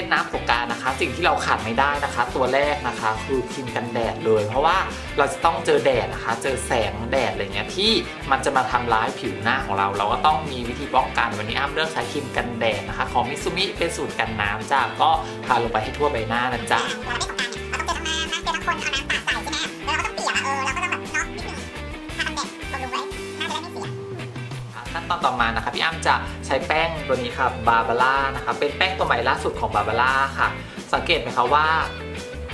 ล่นน้ำสงการนะคะ สิ่งที่เราขาดไม่ได้นะคะ ตัวแรกนะคะคือครีมกันแดดเลย เพราะว่าเราจะต้องเจอแดดนะคะ เจอแสงแดดอะไรเงี้ยที่มันจะมาทำร้ายผิวหน้าของเรา เราก็ต้องมีวิธีป้องกันวันนี้อ้ำเลือกใช้ครีมกันแดดนะคะ ของมิซูมิเป็นสูตรกันน้ำจ้าก็ทาลงไปให้ทั่วใบหน้านะจ๊ะเราต้องเจอทั้งน้ำนะเจอทั้งคนเอาน้ำสาดใส่ใช่ไหมเราก็ต้องเปียกอะเออเราก็ต้องแบบน็อกนิดนึงทากันแดดบำรุงไว้หน้าจะไม่เสียขั้นตอนต่อมานะคะพี่อ้ำจะ ช้แป้งตัวนี้ค่ะบาบาร่านะคะเป็นแป้งตัวใหม่ล่าสุดของบาบาร่าค่ะ สังเกตไหมคะว่า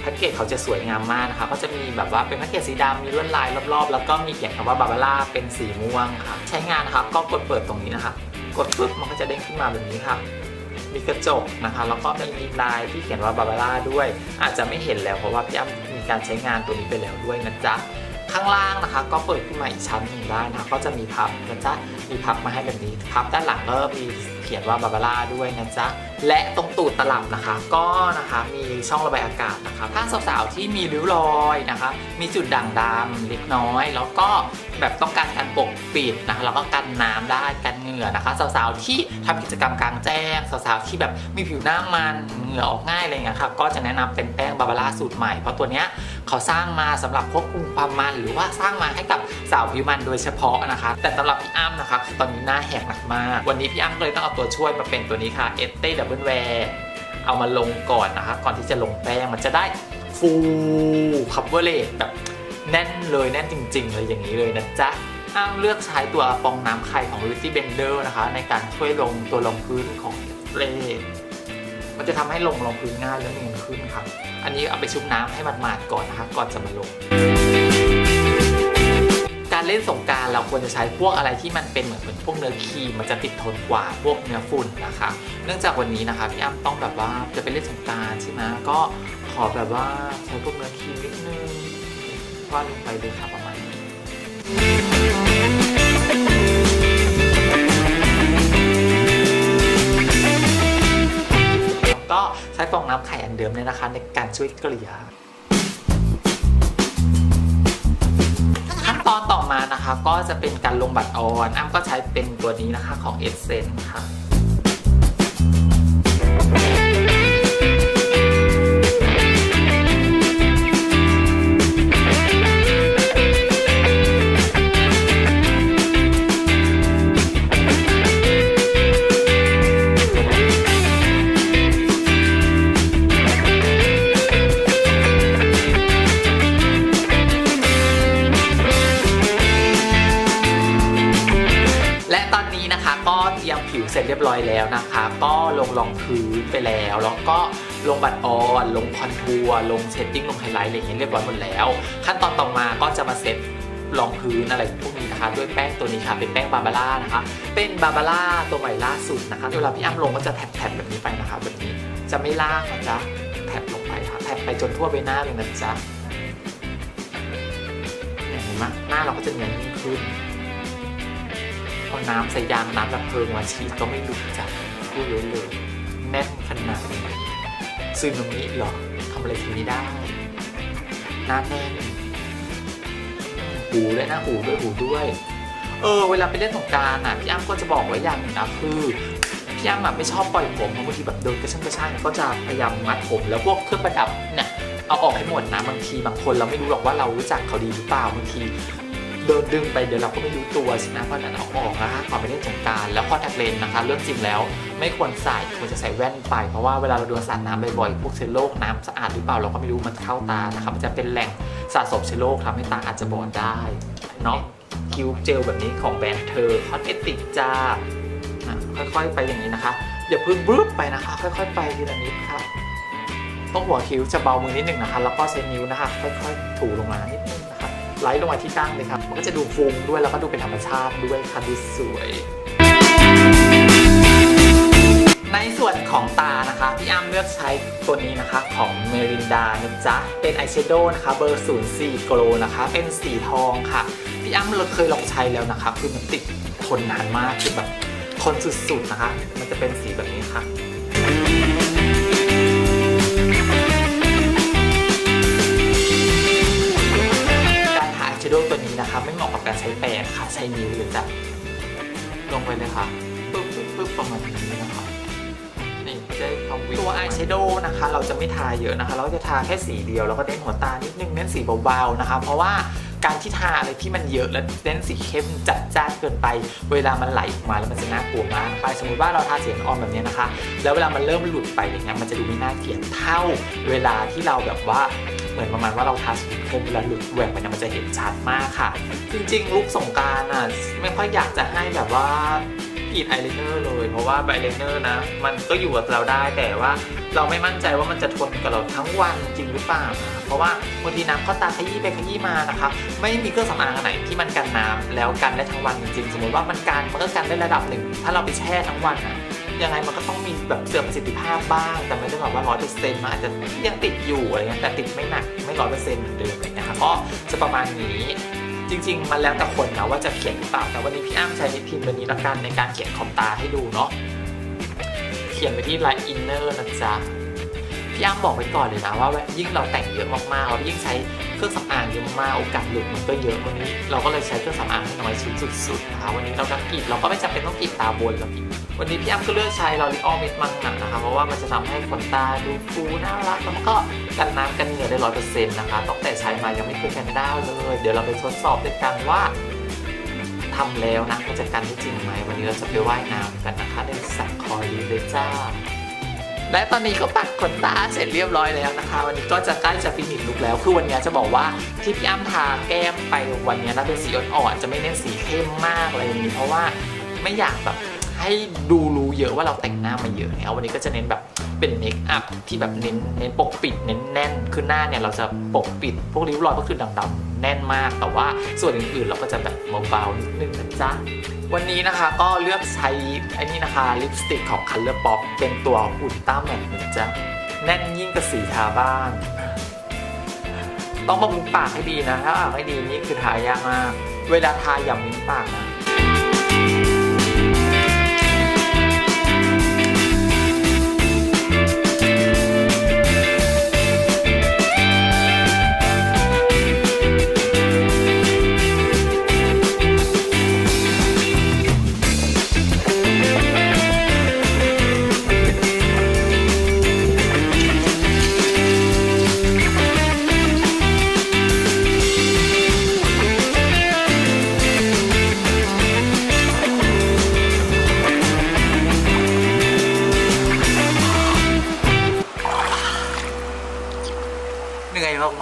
แพ็กเกจเขาจะสวยงามมากนะคะก็จะมีแบบว่าเป็นแพ็กเกจสีดำมีลวดลายรอบๆ แล้วก็มีเขียนคำว่าบาบาร่าเป็นสีม่วงค่ะ ใช้งานนะคะก็กดเปิดตรงนี้นะคะ กดปุ๊บมันก็จะเด้งขึ้นมาแบบนี้ค่ะมีกระจกนะคะแล้วก็มีลายที่เขียนว่าบาบาร่าด้วย อาจจะไม่เห็นแล้วเพราะว่าพี่อ้ำมีการใช้งานตัวนี้ไปแล้วด้วยนะจ๊ะ ข้างล่างนะคะ ก็เปิดขึ้นมาอีกชั้นหนึ่งได้นะก็จะมีพับนะจ๊ะมีพับมาให้แบบนี้พับด้านหลังก็มี เขียนว่าบาบาร่าด้วยนะจ๊ะ และตรงตูดตลับนะคะ ก็นะคะมีช่องระบายอากาศนะคะ ถ้าสาวๆที่มีริ้วรอยนะคะ มีจุดด่างดำเล็กน้อย แล้วก็แบบต้องการการปกปิดนะคะแล้วก็กันน้ำได้กันเหงื่อนะคะ สาวๆที่ทำกิจกรรมกลางแจ้ง สาวๆที่แบบมีผิวหน้ามันเหงื่อออกง่ายอะไรอย่างเงี้ยค่ะก็จะแนะนำเป็นแป้งบาบาร่าสูตรใหม่เพราะตัวเนี้ยเขาสร้างมาสำหรับควบคุมความมัน หรือว่าสร้างมาให้กับสาวผิวมันโดยเฉพาะนะคะ แต่สำหรับพี่อ้ำนะคะ ตอนนี้หน้าแหกหนักมาก วันนี้พี่อ้ำก็เลยต้องเอาตัวช่วยมาเป็นตัวนี้ค่ะเอสเต้ดับเบิลแวร์เอามาลงก่อนนะคะ ก่อนที่จะลงแป้งมันจะได้ฟูคัพเวอร์เลตแบบแน่นเลยแน่นจริงๆเลยอย่างนี้เลยนะจ๊ะอ้ำเลือกใช้ตัวฟองน้ำไข่ของ Beauty Bender นะคะ ในการช่วยลงตัวรองพื้นของเลมันจะทำให้ลงรองพื้นง่ายและเนียนขึ้นครับ อันนี้เอาไปชุบน้ำให้มันหมาดก่อนนะคะ ก่อนจะมาลง เล่นสงการเราควรจะใช้พวกอะไรที่มันเป็นเหมือนเหมือนพวกเนื้อครีมมันจะติดทนกว่าพวกเนื้อฝุ่นนะคะ เนื่องจากวันนี้นะคะพี่อ้ำต้องแบบว่าจะไปเล่นสงการใช่ไหมก็ขอแบบว่าใช้พวกเนื้อครีมนิดนึงวาดลงไปเลยค่ะประมาณนี้แล้วก็ใช้ฟองน้ำไข่อันเดิมเนี่ยนะคะ ในการช่วยเกลี่ย ตอนต่อมานะคะ ก็จะเป็นการลงบัตรออนอ้ำก็ใช้เป็นตัวนี้นะคะของ e s s e n c e ค่ะ เสร็จเรียบร้อยแล้วนะคะ ก็ลงรองพื้นไปแล้ว แล้วก็ลงบัตรออนลงคอนทัวร์ลงเชดดิ้งลงไฮไลท์อะไรอย่างเงี้ยเรียบร้อยหมดแล้ว ขั้นตอนต่อมาก็จะมาเซตรองพื้นอะไรพวกนี้นะคะ ด้วยแป้งตัวนี้ค่ะ เป็นแป้งบาบาร่านะคะ เป็นบาบาร่าตัวใหม่ล่าสุดนะคะเวลาพี่อ้ำลงก็จะแท็บๆแบบนี้ไปนะคะแบบนี้จะไม่ลากนะจ๊ะแท็บลงไปค่ะแท็บไปจนทั่วใบหน้าเลยนะจ๊ะเนี่ยเห็นไหมหน้าเราก็จะเนียนยิ่งขึ้น เอาน้ำใส่ยางน้ำดับเพลิงมาฉีดก็ไม่หลุดจ้ะพูดเลยเลยแน่นขนาดนี้ซึนามิเหรอทำอะไรทีนี้ได้น้าแน่นหูด้วยนะหูด้วยหูด้วย เออ เวลาไปเล่นสงกรารอะพี่อ้ำก็จะบอกไว้อย่างนึงนะคือพี่อ้ำอะไม่ชอบปล่อยผมเพราะบางทีแบบโดนกระชั่งกระช่างก็จะพยายามมัดผมแล้วพวกเครื่องประดับเนี่ยเอาออกให้หมดนะบางทีบางคนเราไม่รู้หรอกว่าเรารู้จักเขาดีหรือเปล่าบางที เดินดึงไปเดี๋ยวเราก็ไม่รู้ตัวใช่ไหมเพราะนั้นเอาออกนะคะก่อนไปเล่นสงการแล้วคอนแทคเลนส์นะคะเรื่องจริงแล้ว ไม่ควรใส่ควรจะใส่แว่นไปเพราะว่าเวลาเราโดนสาดน้ำบ่อยๆพวกเชื้อโรคน้ำสะอาดหรือเปล่าเราก็ไม่รู้มันเข้าตานะคะมันจะเป็นแหล่งสะสมเชื้อโรคทำให้ตาอาจจะบอดได้เนาะคิวเจลแบบนี้ของแบรนด์เธอคอสเมติกจ้าค่อยๆไปอย่างนี้นะคะอย่าเพิ่งบรึ๊บไปนะคะ ค่อยๆไปทีละนิดค่ะต้องหัวคิ้วจะเบามือนิดหนึ่งนะคะ แล้วก็ใช้นิ้วนะคะ ค่อยๆถูลงมานิดนึง ไลท์ลงมาที่ตั้งเลยครับ มันก็จะดูฟุ้งด้วยแล้วก็ดูเป็นธรรมชาติด้วยค่ะดูสวย ในส่วนของตานะคะ พี่อ้ำเลือกใช้ตัวนี้นะคะ ของเมรินดานะจ๊ะ เป็นอายแชโดว์นะคะ เบอร์04 Glow นะคะ เป็นสีทองค่ะ พี่อ้ำเราเคยลองใช้แล้วนะคะ คือมันติดทนนานมากคือแบบทนสุดๆนะคะ มันจะเป็นสีแบบนี้ค่ะ ไม่เหมาะกับการใช้แปรงค่ะ ใช้นิ้วเลยจ้ะลงไปเลยค่ะปึ๊บปึ๊บปึ๊บประมาณนี้นะคะนี่จะได้ความวิตัวอายแชโดว์นะคะ เราจะไม่ทาเยอะนะคะ เราจะทาแค่สีเดียวแล้วก็เน้นหัวตานิดนึงเน้นสีเบาๆนะคะ เพราะว่าการที่ทาอะไรที่มันเยอะแล้วเน้นสีเข้มจัดจ้านเกินไป เวลามันไหลออกมาแล้วมันจะน่ากลัวมากไปสมมติว่าเราทาสีอ่อนแบบนี้นะคะ แล้วเวลามันเริ่มหลุดไปอย่างเงี้ยมันจะดูไม่น่าเกลียดเท่า เวลาที่เราแบบว่า เหมือนประมาณว่าเราทาสีเข้มแล้วหลุดแหว่งไปเนี่ยมันจะเห็นชัดมากค่ะ จริงๆลุคสงการอะไม่ค่อยอยากจะให้แบบว่ากีดอายไลเนอร์เลย เพราะว่าอายไลเนอร์นะ มันก็อยู่กับเราได้แต่ว่าเราไม่มั่นใจว่ามันจะทนกับเราทั้งวันจริงหรือเปล่า เพราะว่าบางทีน้ำข้าตาขยี้ไปขยี้มานะคะไม่มีเครื่องสำอางอันไหนที่มันกันน้ำแล้วกันได้ทั้งวันจริงๆสมมติว่ามันกันมันก็กันได้ระดับหนึ่งถ้าเราไปแช่ทั้งวันอะ ยังไงมันก็ต้องมีแบบเสื่อมประสิทธิภาพบ้าง แต่ไม่ได้แบบว่าร้อยเปอร์เซ็นต์มันอาจจะยังติดอยู่อะไรเงี้ยแต่ติดไม่หนักไม่ร้อยเปอร์เซ็นต์เหมือนเดิมอะไรเงี้ยค่ะก็จะประมาณนี้จริง ๆ มันแล้วแต่คนนะว่าจะเขียนหรือเปล่าแต่วันนี้พี่อ้ำใช้ลิปพิมวันนี้ละกันในการเขียนขอบตาให้ดูเนาะเขียนไปที่ลายอินเนอร์นะจ๊ะ พี่อ้ำบอกไว้ก่อนเลยนะว่ายิ่งเราแต่งเยอะมากๆเรายิ่งใช้เครื่องสำอางเยอะมากโอกาสหลุดมันก็เยอะวันนี้ เราก็เลยใช้เครื่องสำอางให้น้อยชิ้นสุดๆนะคะวันนี้เราจะกรีดเราก็ไม่จำเป็นต้องกรีดตาบนแล้วพี่วันนี้พี่อ้ำก็เลือกใช้ลอรีออลมิดมังหนักนะคะเพราะว่ามันจะทำให้ขนตาดูฟูน่ารักแล้วก็กันน้ำกันเหงื่อได้ร้อยเปอร์เซ็นต์นะคะตั้งแต่ใช้มายังไม่เคยกันด้าเลยเดี๋ยวเราไปทดสอบด้วยกันว่าทำแล้วนะมันจะกันได้จริงไหมวันนี้เราจะไปว่ายน้ำกันนะคะในสระคอยเลยจ้า และตอนนี้ก็ปัดขนตาเสร็จเรียบร้อยแล้วนะคะ วันนี้ก็จะใกล้จะฟินิชลุกแล้ว คือวันนี้จะบอกว่าที่พี่อ้ำทาแก้มไปวันนี้นะเป็นสีอ่อนๆจะไม่เน้นสีเข้มมากอะไรอย่างนี้เพราะว่าไม่อยากแบบ ให้ดูรู้เยอะว่าเราแต่งหน้ามาเยอะเนี่ยวันนี้ก็จะเน้นแบบเป็นเมคอัพที่แบบเน้นเน้นปกปิดเน้นแน่นคือหน้าเนี่ยเราจะปกปิด พวกริ้วรอยก็คือดำๆแน่นมาก แต่ว่าส่วนอื่นๆเราก็จะแบบเบาๆนิดนึงนะจ๊ะวันนี้นะคะก็เลือกใช้อ้นี่นะคะลิปสติกของ Color Pop เป็นตัวอุลตร้าแมทนะจ๊ะแน่นยิ่งกับสีทาบ้าน ต้องบำรุงปากให้ดีนะ ถ้าปากไม่ดีนี่คือทายากมาก เวลาทาอย่ามิ้นปากนะ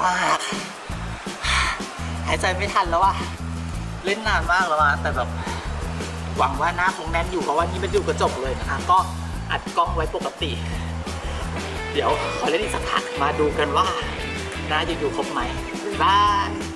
มาก หายใจไม่ทันแล้วอะเล่นนานมากแล้วอะแต่แบบหวังว่าหน้าคงแน่นอยู่เพราะว่านี่มันอยู่กระจกเลยนะคะ ก็อัดกล้องไว้ปกติ เดี๋ยวขอเล่นอีกสักพักมาดูกันว่าหน้าจะอยู่ครบไหมบ๊ายบาย